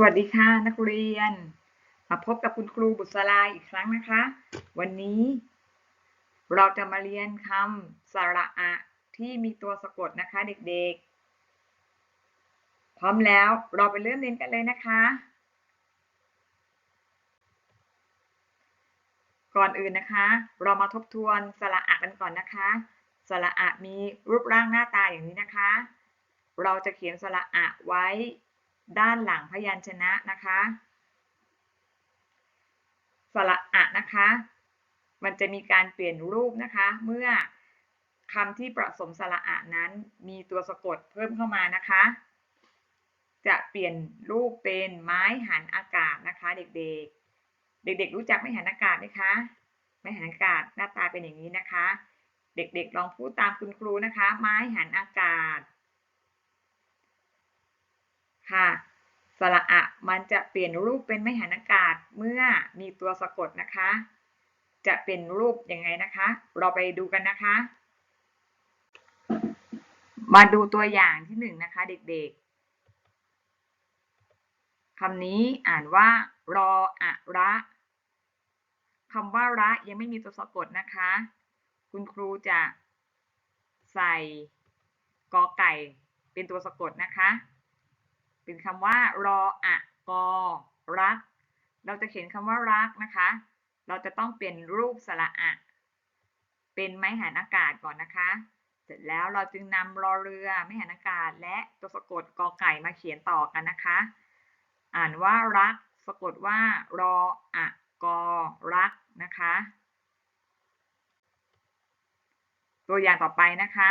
สวัสดีค่ะนักเรียน มาพบกับคุณครูบุษราอีกครั้งนะคะ วันนี้ เราจะมาเรียนคำสระอะที่มีตัวสะกดนะคะเด็กๆ พร้อมแล้วเราไปเริ่มเรียนกันเลยนะคะ ก่อนอื่นนะคะ เรามาทบทวนสระอะกันก่อนนะคะสระอะมีรูปร่างหน้าตาอย่างนี้นะคะ เราจะเขียนสระอะไว้ ด้านหลังพยัญชนะนะคะสระอะนะคะ มันจะมีการเปลี่ยนรูปนะคะ เมื่อคำที่ประสมสระอะนั้นมีตัวสะกดเพิ่มเข้ามานะคะ จะเปลี่ยนรูปเป็นไม้หันอากาศนะคะ เด็กๆ เด็กๆ รู้จักไม้หันอากาศไหมคะไม้หันอากาศหน้าตาเป็นอย่างนี้นะคะ เด็กๆ ลองพูดตามคุณครูนะคะ ไม้หันอากาศ ค่ะ สระอะมันจะเปลี่ยนรูปเป็นไม้หันอากาศเมื่อมีตัวสะกดนะคะ จะเป็นรูปยังไงนะคะ เราไปดูกันนะคะ มาดูตัวอย่างที่หนึ่งนะคะ เด็กๆคำนี้อ่านว่า รออะระคำว่าระยังไม่มีตัวสะกดนะคะ คุณครูจะใส่กอไก่เป็นตัวสะกดนะคะ เป็นคำว่ารออะกอรัก เราจะเขียนคำว่ารักนะคะ เราจะต้องเปลี่ยนรูปสระอะ เป็นไม้หันอากาศก่อนนะคะ เสร็จแล้วเราจึงนำรอเรือไม้หันอากาศ และตัวสะกดกอไก่มาเขียนต่อกันนะคะ อ่านว่ารักสะกดว่ารออะกอรักนะคะ ตัวอย่างต่อไปนะคะ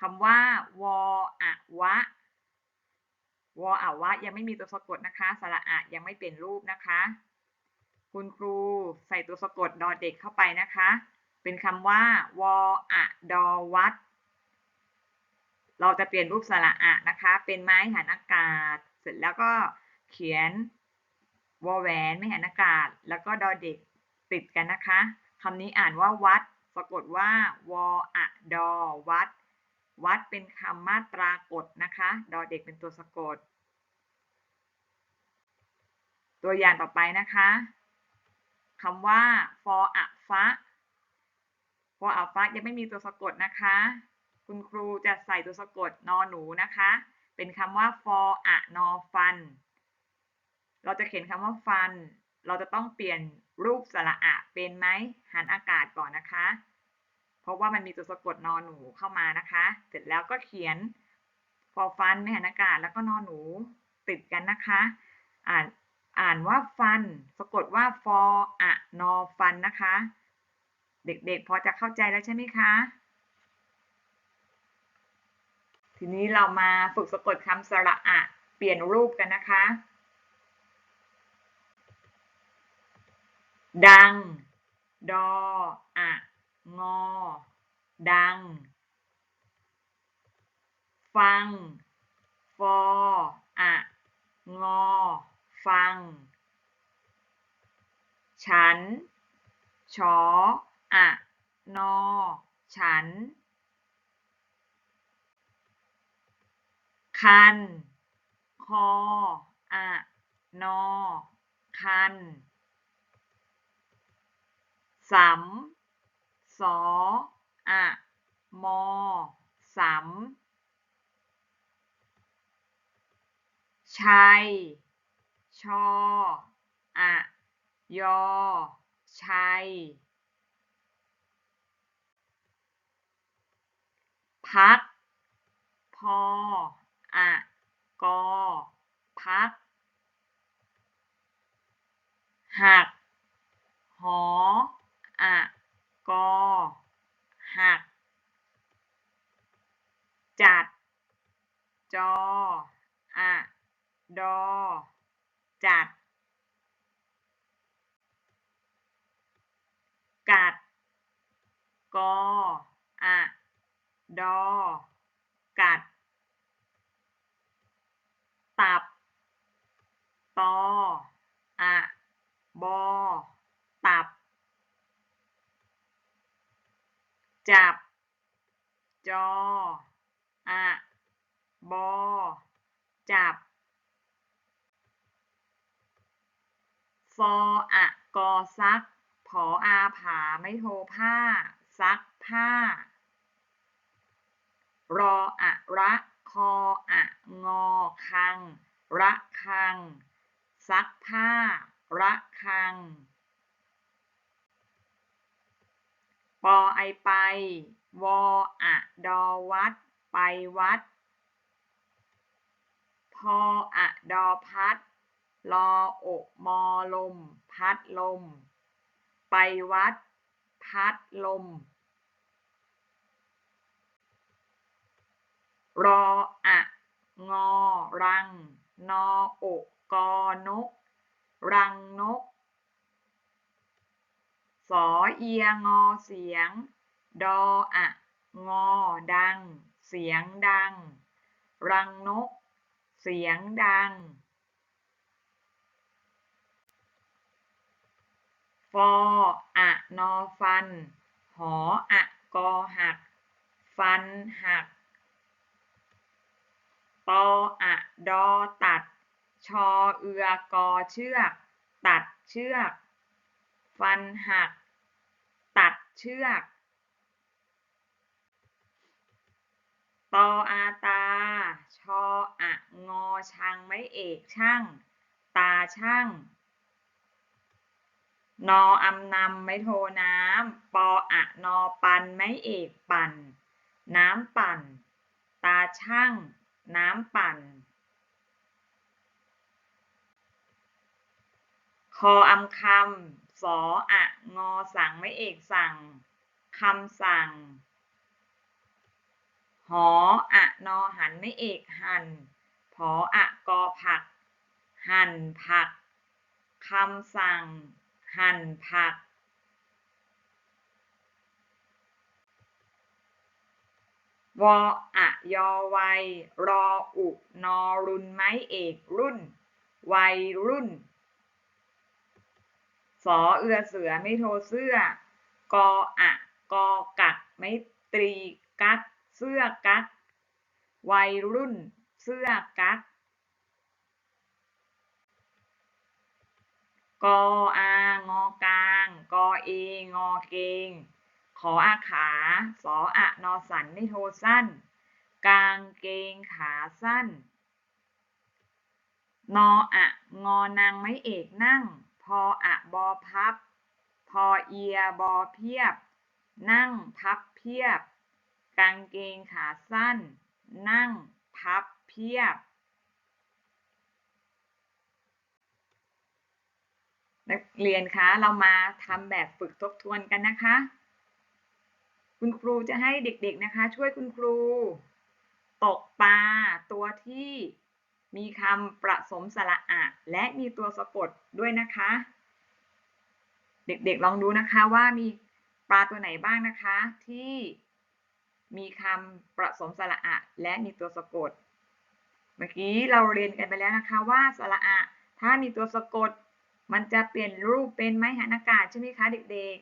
คำว่าวออะวะ วออะวะยังไม่มีตัวสะกดนะคะสระอะยังไม่เปลี่ยนรูปนะคะ คุณครูใส่ตัวสะกดดอเด็กเข้าไปนะคะ เป็นคำว่าวออะดอวัด เราจะเปลี่ยนรูปสระอะนะคะ เป็นไม้หันอากาศ เสร็จแล้วก็เขียนวอแหวนไม่หันอากาศ แล้วก็ดอเด็กติดกันนะคะคำนี้อ่านว่าวัดสะกดว่าวออะดอวัด วัดเป็นคำมาตรากฎนะคะดอเด็กเป็นตัวสะกด ตัวอย่างต่อไปนะคะคำว่าฟออะฟะฟออะฟะยังไม่มีตัวสะกดนะคะ คุณครูจะใส่ตัวสะกดนอหนูนะคะ เป็นคำว่าฟออะนอฟัน เราจะเขียนคำว่าฟัน เราจะต้องเปลี่ยนรูปสระอะเป็นไหมหันอากาศก่อนนะคะ เพราะว่ามันมีตัวสะกดนอหนูเข้ามานะคะ เสร็จแล้วก็เขียนฟอฟันไม่หันอากาศแล้วก็นอหนูติดกันนะคะ อ่านอ่านว่าฟัน สะกดว่าฟออะนอฟันนะคะ เด็กๆ พอจะเข้าใจแล้วใช่ไหมคะ ทีนี้เรามาฝึกสะกดคำสระอะเปลี่ยนรูปกันนะคะ ดัง ดออะ งอ ดัง ฟัง ฟอ อะ งอ ฟัง ฉัน ชอ อะ นอ ฉัน คัน คอ อะ นอ คันสำ สออะมอสำชัย ชออะยอ ชัย พัก พออะกอ พัก หัก หออะ กอหัก จัด จออะดอ จัด กัด กออะดอ กัด ตับ ตออะบอ ตับ จับ จอ อะบอ จับ ฟออะกอซัก ผออาผาไม่โทผ้า ซักผ้า รออะระคอ วออะดอวัด ไปวัด พออะดอพัดรอโอมอลม พัดลม ไปวัด พัดลม รออะงอรัง นออกกอนก รังนก สอเอียงอเสียง ดออะงอ ดัง เสียงดัง รังนก เสียงดัง ฟออะนอฟัน หออะกอหัก ฟันหัก ตออะดอตัด ชอเอือกอเชือก ตัดเชือก ฟันหัก ตัดเชือก ตออาตา ชออะงอชังไม่เอกช่าง ตาช่างนออำนำไม่โทน้ำ ปออะนอปันไม่เอกปั่น น้ำปั่น ตาช่าง น้ำปั่น คออำคำสออะงอสั่งไม่เอกสั่งคำสั่ง หออะนอหันไม่เอกหันผออะกอผัก หันผักคำสั่ง หันผักวออะยอวัย รออุนอรุนไม้เอกรุ่น วัยรุ่น สอเอือเสือไม่โทเสื้อ กออะกอกักไม่ตรีกัก เสื้อกักวัยรุ่น เสื้อกักกออางอกลาง กอเองอเกง ขออาขาสออะนอสันไม่โทสั้น กางเกงขาสั้น นออะงอนางไม่เอกนั่ง พออะบอพับ พอเอียบอเพียบ นั่งพับเพียบ กางเกงขาสั้น นั่ง พับเพียบ นักเรียนคะเรามาทำแบบฝึกทบทวนกันนะคะ คุณครูจะให้เด็กๆนะคะ ช่วยคุณครู ตกปลาตัวที่มีคำประสมสระอะ และมีตัวสะกดด้วยนะคะ เด็กๆลองดูนะคะว่ามีปลาตัวไหนบ้างนะคะที่ มีคำประสมสระอะ และมีตัวสะกด เมื่อกี้เราเรียนกันไปแล้วนะคะว่าสระอะ ถ้ามีตัวสะกด มันจะเปลี่ยนรูปเป็นไม้หันอากาศใช่ไหมคะเด็ก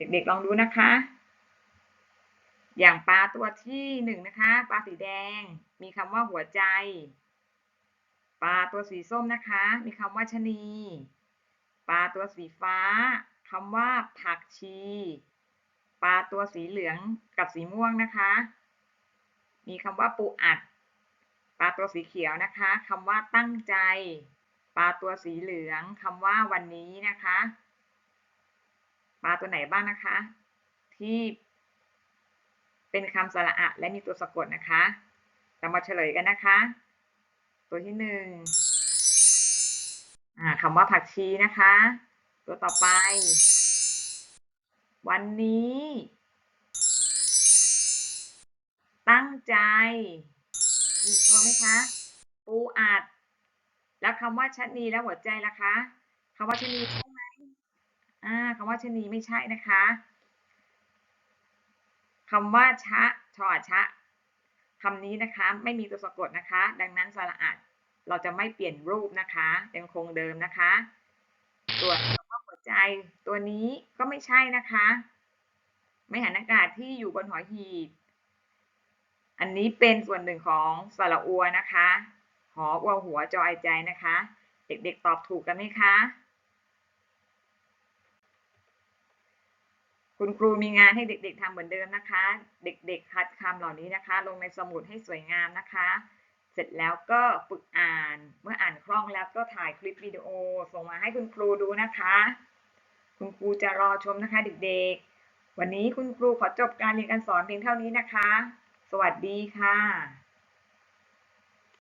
ๆ เด็กๆลองดูนะคะ อย่างปลาตัวที่หนึ่งนะคะ ปลาสีแดง มีคำว่าหัวใจ ปลาตัวสีส้มนะคะ มีคำว่าชะนี ปลาตัวสีฟ้าคำว่าผักชี ปลาตัวสีเหลืองกับสีม่วงนะคะ มีคำว่าปูอัด ปลาตัวสีเขียวนะคะคำว่าตั้งใจ ปลาตัวสีเหลืองคำว่าวันนี้นะคะ ปลาตัวไหนบ้างนะคะ ที่เป็นคำสระอะและมีตัวสะกดนะคะเรามาเฉลยกันนะคะ ตัวที่หนึ่งคำว่าผักชีนะคะ ตัวต่อไป วันนี้ ตั้งใจ มีตัวไหมคะ ปูอัด แล้วคำว่าชะนีแล้วหัวใจล่ะคะคำว่าชะนีใช่ไหมอ่าคำว่าชะนีไม่ใช่นะคะคำว่าชะชอชะคำนี้นะคะไม่มีตัวสะกดนะคะ ดังนั้นสระอัดเราจะไม่เปลี่ยนรูปนะคะ ยังคงเดิมนะคะ ส่วนคำว่าหัว ใจตัวนี้ก็ไม่ใช่นะคะ ไม่หันอากาศที่อยู่บนหอหีบ อันนี้เป็นส่วนหนึ่งของสระอัวนะคะ หออัวหัวจอยใจนะคะ เด็กๆตอบถูกกันไหมคะ คุณครูมีงานให้เด็กๆทำเหมือนเดิมนะคะ เด็กๆคัดคำเหล่านี้นะคะ ลงในสมุดให้สวยงามนะคะเสร็จแล้วก็ฝึกอ่าน เมื่ออ่านคล่องแล้วก็ถ่ายคลิปวิดีโอส่งมาให้คุณครูดูนะคะ คุณครูจะรอชมนะคะเด็กๆ วันนี้คุณครูขอจบการเรียนการสอนเพียงเท่านี้นะคะ สวัสดีค่ะ